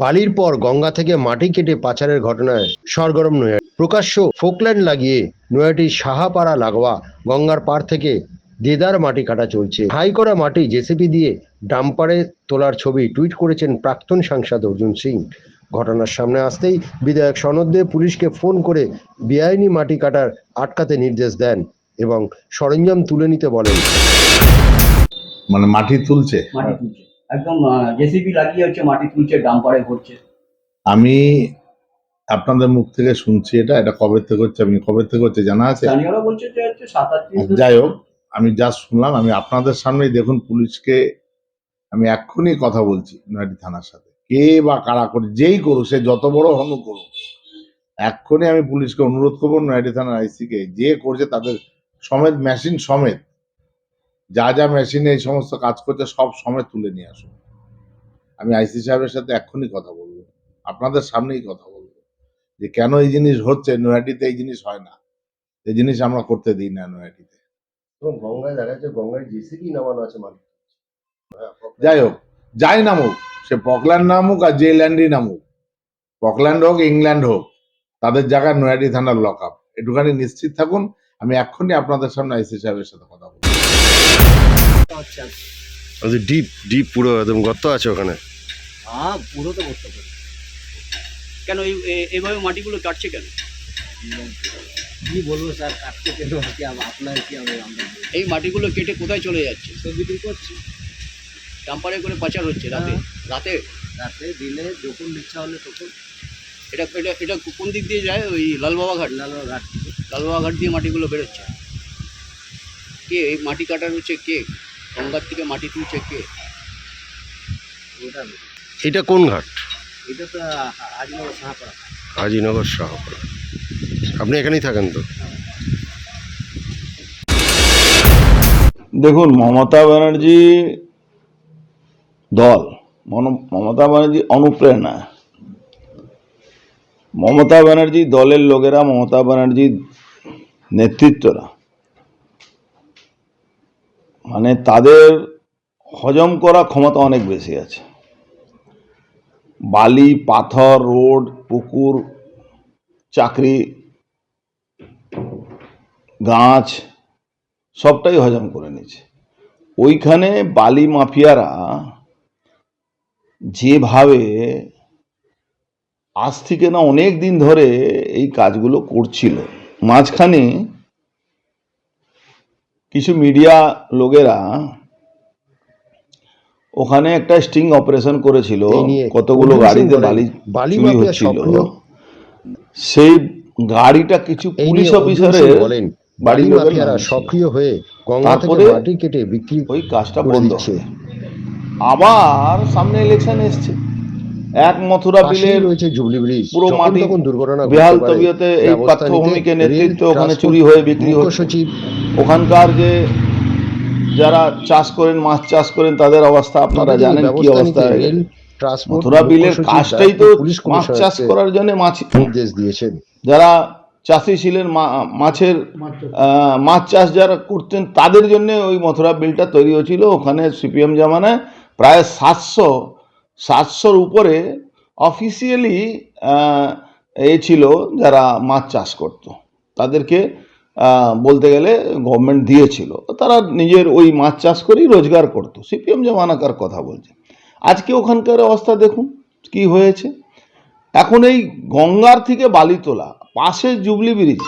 বালির পর গঙ্গা থেকে মাটি কেটে পাচারের ঘটনায় সরগরম নয়া প্রকাশ্য ফোকল্যান্ড লাগিয়ে নয়াটির সাহাপাড়া লাগোয়া গঙ্গার পার থেকে দেদার মাটি কাটা চলছে। হাই করা মাটি জেসিপি দিয়ে ডাম্পারে তোলার ছবি টুইট করেছেন প্রাক্তন সাংসদ অর্জুন সিং। ঘটনার সামনে আসতেই বিধায়ক সনদ দে পুলিশকে ফোন করে বেআইনি মাটি কাটার আটকাতে নির্দেশ দেন এবং সরঞ্জাম তুলে নিতে বলেন। মানে মাটি তুলছে? মাটি তুলছে। একদম জেসিবি লাগিয়ে হচ্ছে মাটি তুলছে ডাম্পারে ভরছে। আমি আপনাদের মুখ থেকে শুনছি এটা এটা কবে থেকে হচ্ছে আমি কবে থেকে হচ্ছে জানা আছে? স্থানীয়রা বলছে যে হচ্ছে সাত আট ধরে- যাই হোক আমি যা শুনলাম আমি আপনাদের সামনেই দেখুন পুলিশকে আমি এক্ষুনি কথা বলছি নয়াটি থানার সাথে। কে বা কারা করে যেই করুক সে যত বড় হনু করুক। এক্ষুনি আমি পুলিশকে অনুরোধ করব নয়াটি থানার আইসিকে যে করছে তাদের সমেত মেশিন সমেত যা যা মেশিনে এই সমস্ত কাজ করছে সব সময় তুলে নিয়ে আসুন। আমি আইসি সাহেবের সাথে এক্ষুনি কথা বলব। আপনাদের সামনেই কথা বলব। যে কেন এই জিনিস হচ্ছে? নয়াটিতে এই জিনিস হয় না। এই জিনিস আমরা করতে দিই না নয়াটিতে এবং গঙ্গায় দেখা যাচ্ছে গঙ্গায় জেসিপি নামানো আছে মাটি যাই হোক যাই নামুক সে পকল্যান্ড নামুক আর যে ল্যান্ডই নামুক পকল্যান্ড হোক ইংল্যান্ড হোক তাদের জায়গায় নয়াটি থানার লক আপ একটুখানি নিশ্চিত থাকুন আমি এক্ষুনি আপনাদের সামনে আইসি সাহেবের সাথে কথা বলব। আচ্ছা। ডিপ ডিপ পুরো একদম গর্ত আছে ওখানে। হ্যাঁ পুরো তো করতে পারে কেন এই এইভাবে মাটিগুলো কাটছে কেন? কি বলব স্যার কাটতে কেন কি আপনার কি হবে আমরা? এই মাটিগুলো কেটে কোথায় চলে যাচ্ছে? তো বিক্রি করছি। ডাম্পারে করে পাচার হচ্ছে রাতে? রাতে? রাতে দিনে যখন ইচ্ছা হলে তখন। এটা এটা এটা কোন দিক দিয়ে যায়? ওই লালবাবা ঘাট লাল ঘাট লালবাবা ঘাট দিয়ে মাটিগুলো বেরোচ্ছে। কে এই মাটি কাটার হচ্ছে কে? গঙ্গার থেকে মাটি তুলছে কে? এটা কোন ঘাট? এটা তো আজমল সাহাপাড়া। হাজিনগর শাহপুরা আপনি এখানেই থাকেন তো? দেখুন মমতা ব্যানার্জি দল মমতা ব্যানার্জি অনুপ্রেরণা। মমতা ব্যানার্জি দলের লোকেরা মমতা ব্যানার্জির নেতৃত্বরা। মানে তাদের হজম করা ক্ষমতা অনেক বেশি আছে। বালি, পাথর, রোড, পুকুর, চাকরি, গাছ, সবটাই হজম করে নিয়েছে ওইখানে বালি মাফিয়ারা যেভাবে আজ থেকে না অনেক দিন ধরে এই কাজগুলো করছিল, মাঝখানে কিছু মিডিয়া লোকেরা ওখানে একটা স্টিং অপারেশন করেছিল কতগুলো গাড়িতে বালি বালি চুরি হচ্ছিল। সেই গাড়িটা কিছু পুলিশ অফিসারের বলেন বাড়ির লোকের। সক্রিয় হয়ে গঙ্গা থেকে তারপরে মাটি কেটে বিক্রি ওই কাজটা বন্ধ। আবার সামনে ইলেকশন এসছে। এক মথুরা বিলের রয়েছে জুবলি ব্রিজ। পুরো মাটি তখন দুর্ঘটনা বেহাল তবিয়তে এই ব্যবস্থা পার্থ নিতে ভৌমিকের রেল, নেতৃত্বে ওখানে চুরি হয়ে বিক্রি হচ্ছে। ওখানকার যে যারা চাষ করেন মাছ চাষ করেন তাদের অবস্থা আপনারা জানেন কি অবস্থা। মথুরা বিলের কাজটাই তো মাছ চাষ করার জন্য মাছ নির্দেশ দিয়েছেন। যারা চাষি ছিলেন মাছের আহ, মাছ চাষ যারা করতেন তাদের জন্য ওই মথুরা বিলটা তৈরি হয়েছিল। ওখানে সিপিএম জামানায় প্রায় সাতশো সাতশোর উপরে অফিসিয়ালি এ ছিল যারা মাছ চাষ করত। তাদেরকে বলতে গেলে গভর্নমেন্ট দিয়েছিল। তারা নিজের ওই মাছ চাষ করেই রোজগার করতো। সিপিএম জামানাকার কথা বলছে। আজকে ওখানকার অবস্থা দেখুন, কি হয়েছে? এখন এই গঙ্গার থেকে বালি তোলা পাশে জুবলি ব্রিজ,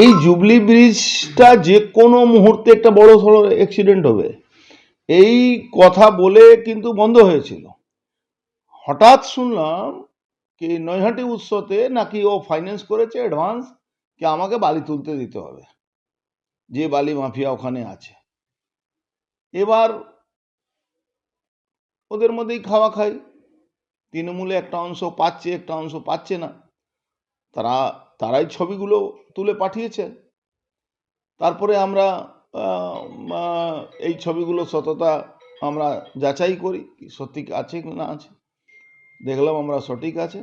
এই জুবলি ব্রিজটা যে কোনো মুহূর্তে একটা বড় সড়ো অ্যাক্সিডেন্ট হবে। এই কথা বলে কিন্তু বন্ধ হয়েছিল। হঠাৎ শুনলাম কি নৈহাটি উৎসতে নাকি ও ফাইন্যান্স করেছে অ্যাডভান্স কি আমাকে বালি তুলতে দিতে হবে। যে বালি মাফিয়া ওখানে আছে। এবার ওদের মধ্যেই খাওয়া খাই। তৃণমূলে একটা অংশ পাচ্ছে, একটা অংশ পাচ্ছে না। তারা, তারাই ছবিগুলো তুলে পাঠিয়েছে তারপরে আমরা এই ছবিগুলো সততা আমরা যাচাই করি সত্যি আছে কি না আছে। দেখলাম আমরা সঠিক আছে।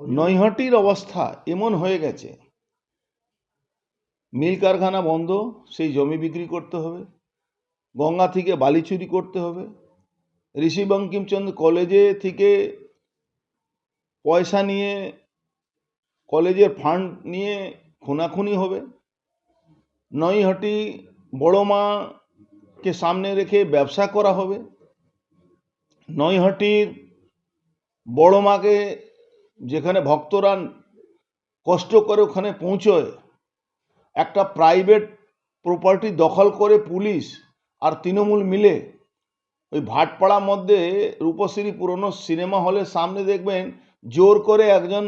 নৈহাটির অবস্থা এমন হয়ে গেছে। মিল কারখানা বন্ধ সেই জমি বিক্রি করতে হবে। গঙ্গা থেকে বালি চুরি করতে হবে। ঋষি বঙ্কিমচন্দ্র কলেজে থেকে পয়সা নিয়ে কলেজের ফান্ড নিয়ে খুনাখুনি হবে। নৈহাটি বড় মাকে সামনে রেখে ব্যবসা করা হবে। নৈহাটির বড় মাকে যেখানে ভক্তরা কষ্ট করে ওখানে পৌঁছয় একটা প্রাইভেট প্রপার্টি দখল করে পুলিশ আর তৃণমূল মিলে ওই ভাটপাড়ার মধ্যে রূপশ্রী পুরনো সিনেমা হলের সামনে দেখবেন জোর করে একজন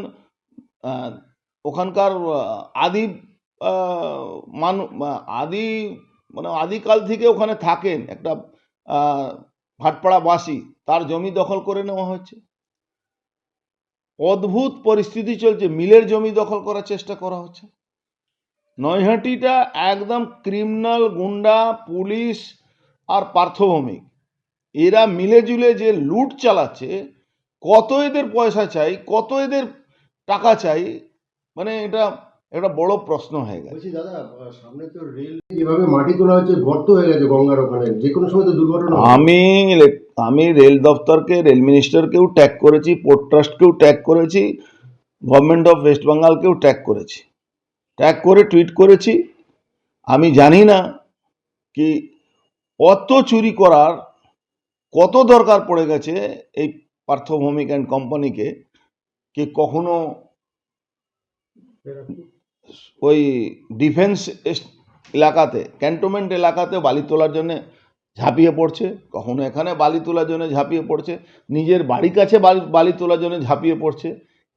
ওখানকার আহ, আদি আহ, মানু আদি মানে আদিকাল থেকে ওখানে থাকেন একটা ভাটপাড়াবাসী। তার জমি দখল করে নেওয়া হচ্ছে অদ্ভুত পরিস্থিতি চলছে। মিলের জমি দখল করার চেষ্টা করা হচ্ছে। নৈহাটিটা একদম ক্রিমিনাল গুন্ডা, পুলিশ আর পার্থভৌমিক। এরা মিলে জুলে যে লুট চালাচ্ছে, কত এদের পয়সা চাই, কত এদের টাকা চাই মানে এটা একটা বড় প্রশ্ন হয়ে গেছে। দাদা সামনে তো রেল যেভাবে মাটি তোলা হচ্ছে গর্ত হয়ে গেছে গঙ্গার ওখানে। যে কোনো সময় তো দুর্ঘটনা আমি আমি রেল দপ্তরকে রেল মিনিস্টারকেও ট্যাগ করেছি পোর্ট ট্রাস্টকেও ট্যাগ করেছি গভর্নমেন্ট অফ ওয়েস্ট বেঙ্গলকেও ট্যাগ করেছি। ট্যাগ করে টুইট করেছি। আমি জানি না কি অত চুরি করার কত দরকার পড়ে গেছে এই পার্থভৌমিক অ্যান্ড কোম্পানিকে কি কখনো ওই ডিফেন্স এলাকাতে ক্যান্টনমেন্ট এলাকাতে বালি তোলার জন্য ঝাঁপিয়ে পড়ছে কখনো এখানে বালি তোলার জন্য ঝাঁপিয়ে পড়ছে নিজের বাড়ির কাছে বালি বালি তোলার জন্য ঝাঁপিয়ে পড়ছে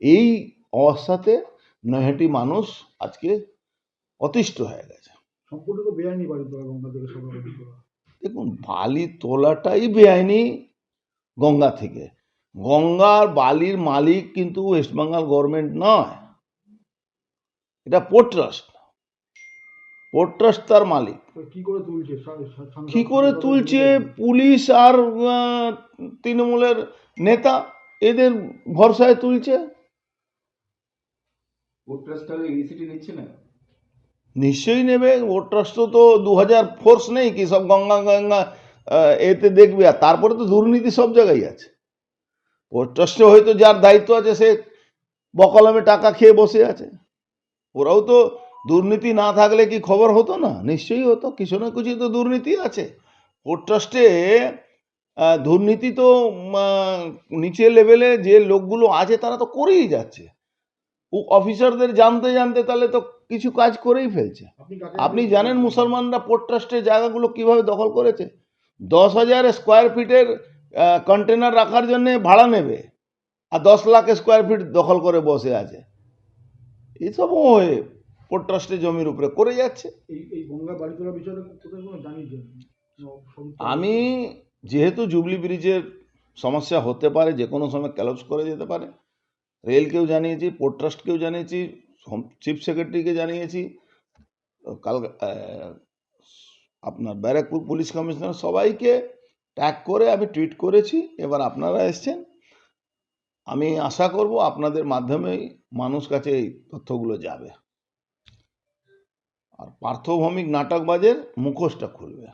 এই অবস্থাতে নৈহাটি মানুষ আজকে অতিষ্ঠ হয়ে গেছে। দেখুন বালি তোলাটাই বেআইনি গঙ্গা থেকে। গঙ্গার বালির মালিক কিন্তু ওয়েস্ট বেঙ্গল গভর্নমেন্ট নয়। এটা পোর্ট ট্রাস্ট পোর্ট ট্রাস্ট তার মালিক। কি করে তুলছে? পুলিশ আর তৃণমূলের নেতা এদের ভরসায় তুলছে। নিশ্চয়ই নেবে। ভোট ট্রাস্ট তো দু হাজার ফোর্স নেই কি সব গঙ্গা গঙ্গা এতে দেখবে। আর তারপরে তো দুর্নীতি সব জায়গায় আছে। ভোট ট্রাস্টে হয়তো যার দায়িত্ব আছে সে বকলমে টাকা খেয়ে বসে আছে। ওরাও তো দুর্নীতি না থাকলে কি খবর হতো না? নিশ্চয়ই হতো কিছু না কিছু তো দুর্নীতি আছে। ভোট ট্রাস্টে দুর্নীতি তো নিচের লেভেলে যে লোকগুলো আছে তারা তো করেই যাচ্ছে। ও- অফিসারদের জানতে জানতে তাহলে তো কিছু কাজ করেই ফেলছে। আপনি জানেন মুসলমানরা পোর্ট ট্রাস্টের জায়গাগুলো কীভাবে দখল করেছে? দশ হাজার স্কোয়ার ফিটের কন্টেনার রাখার জন্যে ভাড়া নেবে। আর দশ লাখ স্কোয়ার ফিট দখল করে বসে আছে। এইসব পোর্ট ট্রাস্টের জমির উপরে করে যাচ্ছে। এই এই গঙ্গা বাড়ি তোলার বিষয়টা কোথায় কোনো জানিয়েছেন আমি যেহেতু জুবলি ব্রিজের সমস্যা হতে পারে যে কোনো সময় ক্যালপস করে যেতে পারে রেলকেও জানিয়েছি পোর্ট ট্রাস্টকেও জানিয়েছি চিফ সেক্রেটারিকে জানিয়েছি কাল আপনার ব্যারাকপুর পুলিশ কমিশনার সবাইকে ট্যাগ করে আমি টুইট করেছি এবার আপনারা এসছেন। আমি আশা করব আপনাদের মাধ্যমেই মানুষ কাছে এই তথ্যগুলো যাবে। আর পার্থভৌমিক নাটকবাজের মুখোশটা খুলবে।